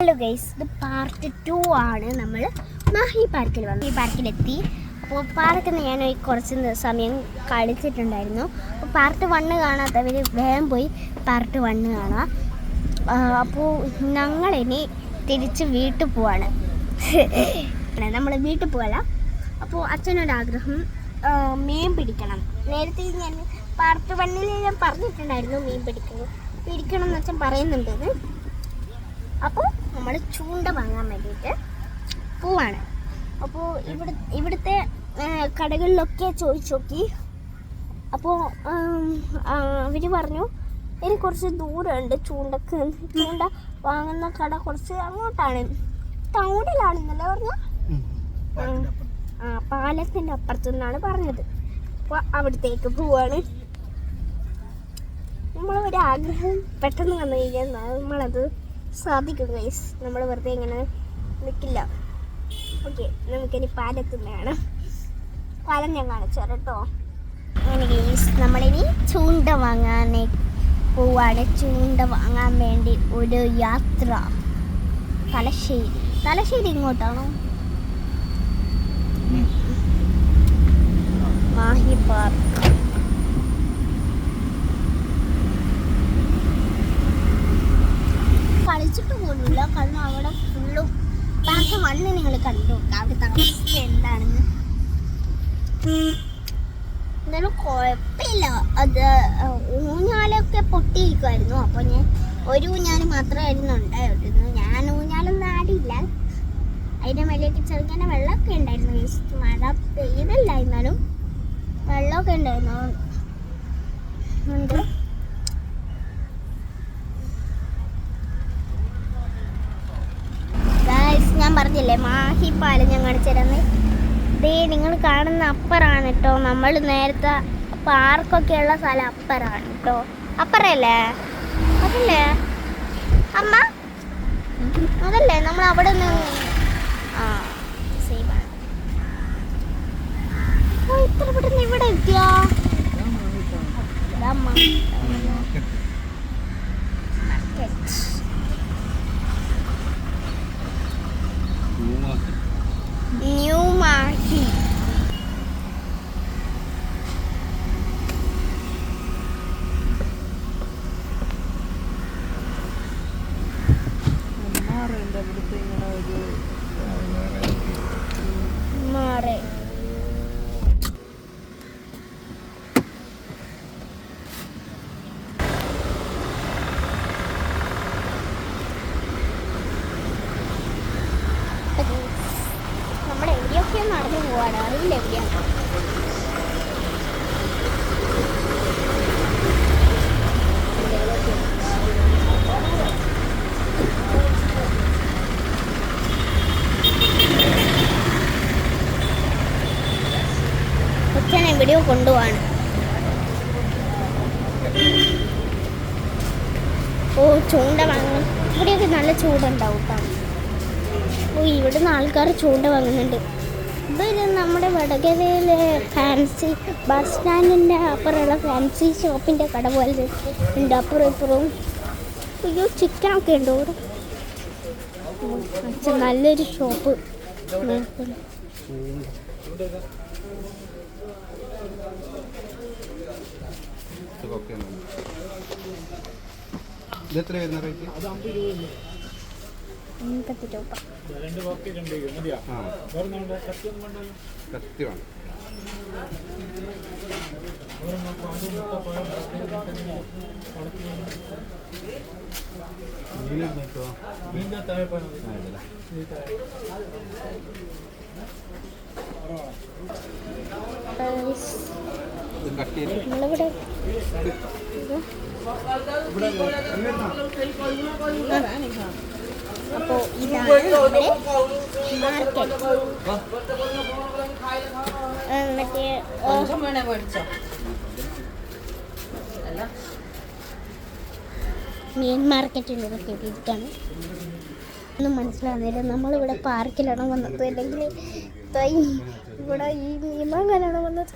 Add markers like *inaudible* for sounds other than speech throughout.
Hello guys ഇത് part two ആണ് നമ്മൾ മാഹി പാർക്കിൽ വന്നു ഈ പാർക്കിലെത്തി അപ്പോൾ പാർക്കിൽ ഞാൻ കുറച്ച് സമയം കളിച്ചിട്ടുണ്ടായിരുന്നു. അപ്പോൾ പാർട്ട് വണ്ണ് കാണാത്തവർ വേഗം പോയി പാർട്ട് വണ്ണ് കാണാം. അപ്പോൾ ഞങ്ങൾ ഇനി തിരിച്ച് *laughs* വീട്ടിൽ പോവാണ്. നമ്മൾ വീട്ടിൽ പോകല അപ്പോൾ അച്ഛനൊരാഗ്രഹം മീൻ പിടിക്കണം. നേരത്തെ ഞാൻ പാർട്ട് വണ്ണിൽ ഞാൻ പറഞ്ഞിട്ടുണ്ടായിരുന്നു മീൻ പിടിക്കണം. പിടിക്കണം എന്ന് അച്ഛൻ പറയുന്നുണ്ടെന്ന് അപ്പോൾ നമ്മൾ ചൂണ്ട വാങ്ങാൻ വേണ്ടിയിട്ട് പോവാണ്. അപ്പോൾ ഇവിടെ ഇവിടുത്തെ കടകളിലൊക്കെ ചോദിച്ചു നോക്കി. അപ്പോൾ അവർ പറഞ്ഞു ഇനി കുറച്ച് ദൂരമുണ്ട് ചൂണ്ടക്ക്. ചൂണ്ട വാങ്ങുന്ന കട കുറച്ച് അങ്ങോട്ടാണ്. ടൗണിലാണെന്നല്ലേ പറഞ്ഞു? ആ പാലത്തിന്റെ അപ്പുറത്തു. നിന്നാണ് പറഞ്ഞത്. അപ്പോൾ അവിടത്തേക്ക് പോവാണ്. നമ്മളൊരാഗ്രഹം ഒരു ആഗ്രഹം പെട്ടെന്ന് വന്നു കഴിഞ്ഞാൽ നമ്മളത് സാധിക്കും ഗൈസ് നമ്മൾ വെറുതെ ഇങ്ങനെ നിൽക്കില്ല ഓക്കെ നമുക്കിനി പാലെത്തുന്നതാണ്. പാലം ഞാൻ കാണിച്ചു തരാം കേട്ടോ അങ്ങനെ ഗൈസ് നമ്മളിനി ചൂണ്ട വാങ്ങാൻ പോവാണ്. ചൂണ്ട വാങ്ങാൻ വേണ്ടി ഒരു യാത്ര. തലശ്ശേരി. തലശ്ശേരി ഇങ്ങോട്ടാണോ? മാഹി പാർക്ക് കളിച്ചിട്ട് പോലുമില്ല കാരണം അവിടെ ഫുള്ളും വണ്ണ് നിങ്ങൾ കണ്ടു. അവിടെ അവസ്ഥ എന്താണെന്ന്? എന്തായാലും കുഴപ്പമില്ല. അത് ഊഞ്ഞാലൊക്കെ പൊട്ടിയിരിക്കുമായിരുന്നു അപ്പോൾ ഞാൻ ഒരു ഊഞ്ഞാൽ മാത്രമായിരുന്നു ഉണ്ടായിരുന്നു ഞാൻ ഊഞ്ഞാലൊന്നും ആടിയില്ല. അതിന്റെ മേലേക്ക് ചെറുങ്ങനെ വെള്ളമൊക്കെ ഉണ്ടായിരുന്നു. Just മഴ പെയ്തല്ല എന്നാലും വെള്ളമൊക്കെ ഉണ്ടായിരുന്നു. ഉണ്ട് പറഞ്ഞില്ലേ മാഹി പാലം ഞാൻ കാണിച്ചു തരാന്ന് ദേ നിങ്ങൾ കാണുന്ന അപ്പറാണ് കേട്ടോ നമ്മൾ നേരത്തെ പാർക്കൊക്കെ ഉള്ള സ്ഥലം അപ്പറാണ് കേട്ടോ അപ്പറല്ലേ? അതല്ലേ? അമ്മ? അതല്ലേ? നമ്മൾ അവിടെ നിന്ന് ആ ഇത്ര പെട്ടെന്ന് ഇവിടെ എത്തിയാ? അമ്മ. Market. ന്യൂ മാഹി മാറെ നമ്മുടെ എവിടെയൊക്കെ നടന്നു പോവാണ് അറിയില്ല എവിടെയാണ് വീഡിയോ കൊണ്ടുപോവാണ്. ഓ ചൂണ്ട വാങ്ങണം. ഇവിടെയൊക്കെ നല്ല ചൂടുണ്ടാവും കേട്ടോ. ഓ ഇവിടുന്ന് ആൾക്കാർ ചൂണ്ട വാങ്ങുന്നുണ്ട്. ഇതൊരു നമ്മുടെ വടകരയിലെ ഫാൻസി ബസ് സ്റ്റാൻഡിന്റെ അപ്പുറമുള്ള ഫാൻസി ഷോപ്പിന്റെ കട പോലെ ഉണ്ട്. അപ്പുറം ഇപ്പുറവും. അയ്യോ ചിക്കനൊക്കെ ഉണ്ട് ഇവിടെ അച്ഛൻ നല്ലൊരു ഷോപ്പ് ഇത് എത്ര വരുന്ന റേറ്റ് അമ്പത് രൂപ കത്തി വേണം മീനെടുത്ത് നോക്കുവോ? അപ്പോൾ ഇതാണ് നമ്മുടെ മാർക്കറ്റ്. മറ്റേ ആ, മീൻ മാർക്കറ്റിന്റെ ഒക്കെ ഇരിക്കാണ് ഒന്നും മനസ്സിലാകുന്നില്ല നമ്മളിവിടെ പാർക്കിലാണ് വന്നത് അല്ലെങ്കിൽ ഇവിടെ ഈ മീൻ വാങ്ങാനാണ് വന്നത്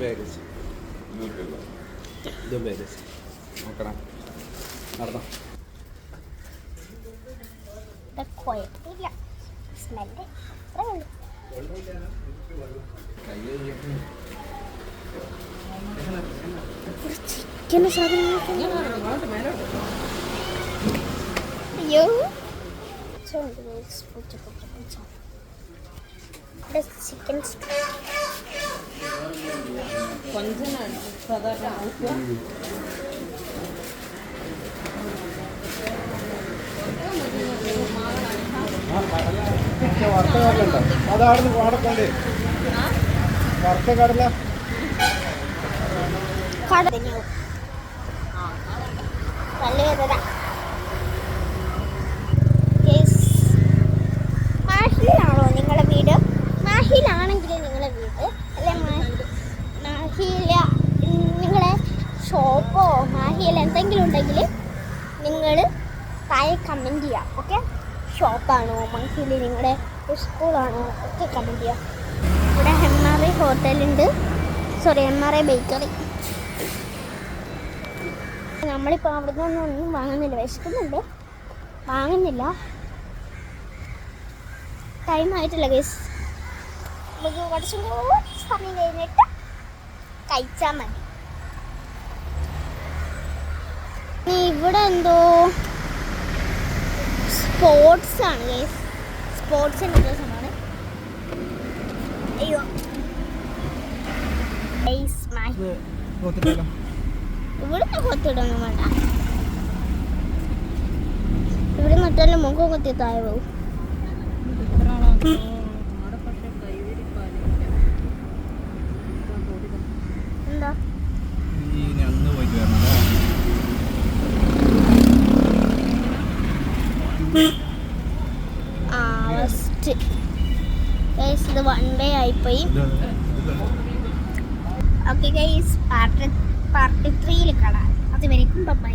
ബാഗേജ് ഇത് ബാഗേജ് നോക്കണം. നടന്നോ. ഇത് കുഴപ്പമില്ല. സ്മെല്ല് ചിക്കൻ അയ്യോ. ചിക്കൻ కొంచెం సాధారణ ఉప్పు വറുത്ത കടലുണ്ടോ അതാടുന്ന് വാടക്കണ്ടേ വറുത്ത കടല കടഞ്ഞു എന്തെങ്കിലും ഉണ്ടെങ്കിൽ നിങ്ങൾ താഴെ കമന്റ് ചെയ്യാം ഓക്കെ ഷോപ്പാണോ മാഹിയിൽ നിങ്ങളുടെ സ്കൂളാണോ ഒക്കെ കമന്റ് ചെയ്യാം. ഇവിടെ M R I ഹോട്ടലുണ്ട് sorry M R I bakery നമ്മളിപ്പോൾ അവിടെ നിന്നൊന്നും വാങ്ങുന്നില്ല. വിശക്കുന്നുണ്ട്. വാങ്ങുന്നില്ല. ടൈം ആയിട്ടില്ല ഗൈസ് നമുക്ക് കുറച്ചും കൂടി സമയം കഴിഞ്ഞിട്ട് കഴിച്ചാൽ മതി ഇനി ഇവിടെ എന്തോ സ്പോർട്സ് ആണ് ഗൈസ് സ്പോർട്സിന്റെ ദിവസമാണ് അയ്യോ. ഇവിടുന്ന് കൊത്തിടൊന്നും വേണ്ട. ഇവിടെ നട്ടാലും മുഖം കൊത്തി താഴെ പോകും എന്താ ഇനി അന്ന് പോയിട്ട് വരണല്ലേ ആ ഫസ്റ്റ് ഗൈസ് ഇത് വൺ ഡേ ആയിപ്പോയി. ഓക്കെ ഗൈസ് പാർട്ട് പാർട്ട് ത്രീയിൽ കാണാം. അതുവരെയും ബൈ